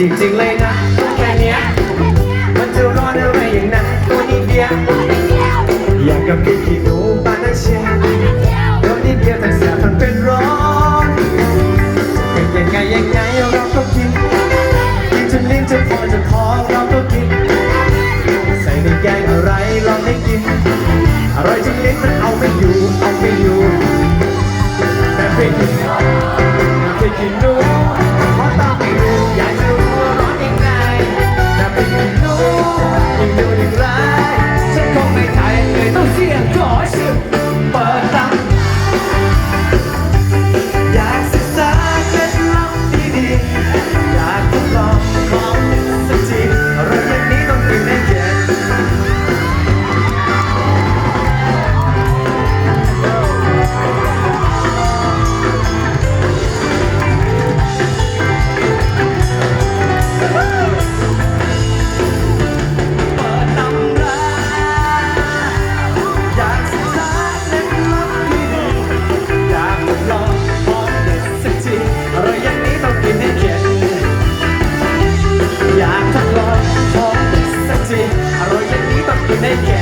จริงๆเลยนะแค่เนี้ยมันจะร้อนอะไรอย่างนั้นตัวนี้เดียวอยากกับพี่ขี้หนูปานาเชียตัวนี้เดียวแต่แสบมันเป็นร้อนเป็นยังไงยังไงเราก็กินกินจนลิ้นจะพอจะพอเราก็กิน ใส่ในแกงอะไรลองให้กินอร่อยจนลิ้นมันเอาไม่อยู่เอาไม่อยู่แต่เพียง Thank you.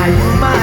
อายุมา